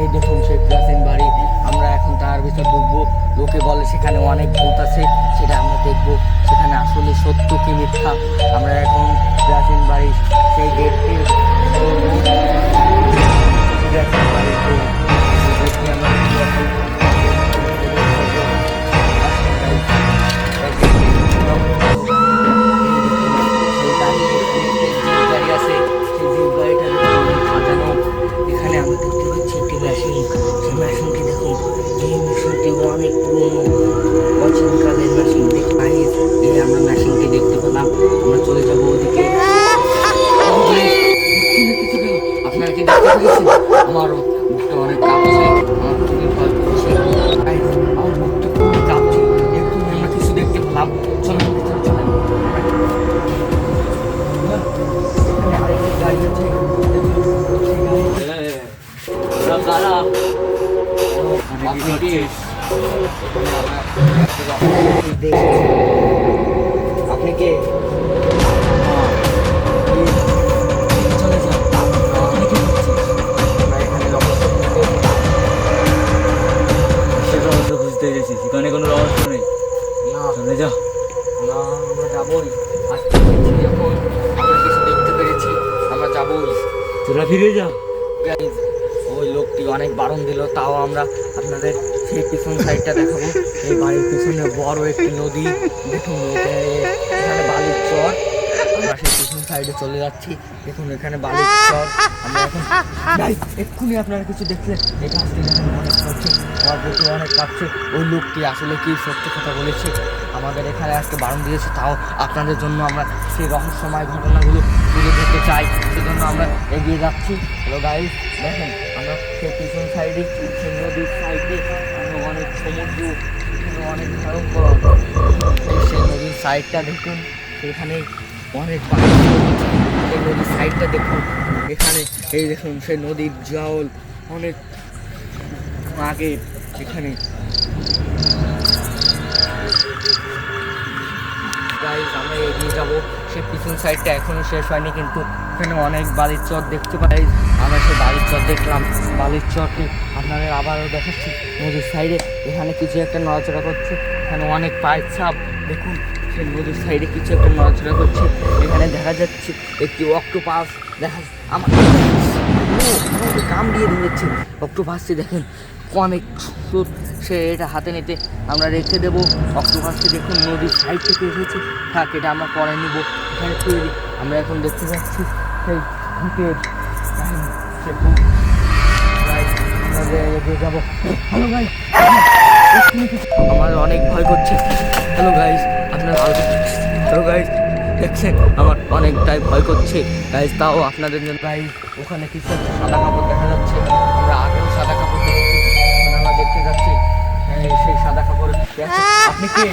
এই দেখুন সেই প্রাচীন বাড়ি। আমরা এখন তার ভিতর ঢুকবো। লোকে বলে সেখানে অনেক ভূত আছে, সেটা আমরা দেখব। সেখানে আসলে সত্য কি মিথ্যা? আমরা এখন প্রাচীন বাড়ি সেই গেটটি প্রাচীন আপনারা কি দেখতে পেয়েছেন আমারও বুকটা অনেক কাঁপছে। আমার দেখুন, আপনি কি? সেখানে কোনো রহস্য নেই। না। চলে যা না আমরা যাবোই। আজকে যখন আমরা কিছু দেখতে পেরেছি আমরা যাবোই। তোরা ফিরে যা। ওই লোকটি অনেক বারণ দিল তাও আমরা আপনাদের সেই পিছন সাইডটা দেখাবো। এই বাড়ির পিছনে বড় একটি নদী দেখুন এখানে বালির চর। পিছন সাইডে চলে যাচ্ছি। দেখুন, এখানে বালির চর। আমরা এখন এক্ষুনি আপনারা কিছু দেখলেন এই গাছটি দেখুন অনেক কাঁপছে আমার বুকে অনেক কাঁপছে। ওই লোকটি আসলে কি সত্য কথা বলেছে? আমাদের এখানে আজকে বারণ দিয়েছে, তাও আপনাদের জন্য আমরা সেই রহস্যময় ঘটনাগুলো তুলে ধরতে চাই। সেজন্য আমরা এগিয়ে যাচ্ছি। হ্যালো গাইস দেখেন, আমরা সেই পিছন সাইডে সেই নদীর সাইডে আমরা অনেক সমুদ্র, অনেক ভয়ঙ্কর। সেই নদীর সাইডটা দেখুন সেখানে অনেক। সেই নদীর সাইডটা দেখুন। এখানে, এই দেখুন, সেই নদীর জল অনেক আগে এখানে। আমরা এগিয়ে যাব। সে পিছন সাইডটা এখনও শেষ হয়নি, কিন্তু এখানে অনেক বালির চর দেখতে পাই। আমরা সেই বালির চর দেখলাম। বালির চরটি আপনাদের আবারও দেখাচ্ছি। নদীর সাইডে এখানে কিছু একটা নড়াচড়া করছে। এখানে অনেক পায়ের ছাপ। দেখুন সেই নদীর সাইডে কিছু একটা নড়াচড়া করছে এখানে দেখা যাচ্ছে একটি অক্টোপাস দেখা আমার কামড়িয়ে ধরেছে অক্টোপাসটি দেখেন অনেক সুন্দর। সে এটা হাতে নিতে আমরা রেখে দেবো। অক্টোপাসটি দেখুন নদীর সাইড থেকে এসেছে। থাক, এটা আমরা পরে নিব। এখানে তৈরি। আমরা এখন দেখতে পাচ্ছি সেই ভূতের যাব। হ্যালো আমার অনেক ভয় করছে। হ্যালো গাইস আপনার হ্যালো গাইস দেখছেন, আমার অনেকটাই ভয় করছে। গাইজ তাও আপনাদের জন্য। গাইজ ওখানে কিছু একটা সাদা কাপড় দেখা যাচ্ছে। আমরা আগেও সাদা কাপড় দেখেছি। আমরা দেখতে যাচ্ছি সেই সাদা কাপড়। আপনি কে?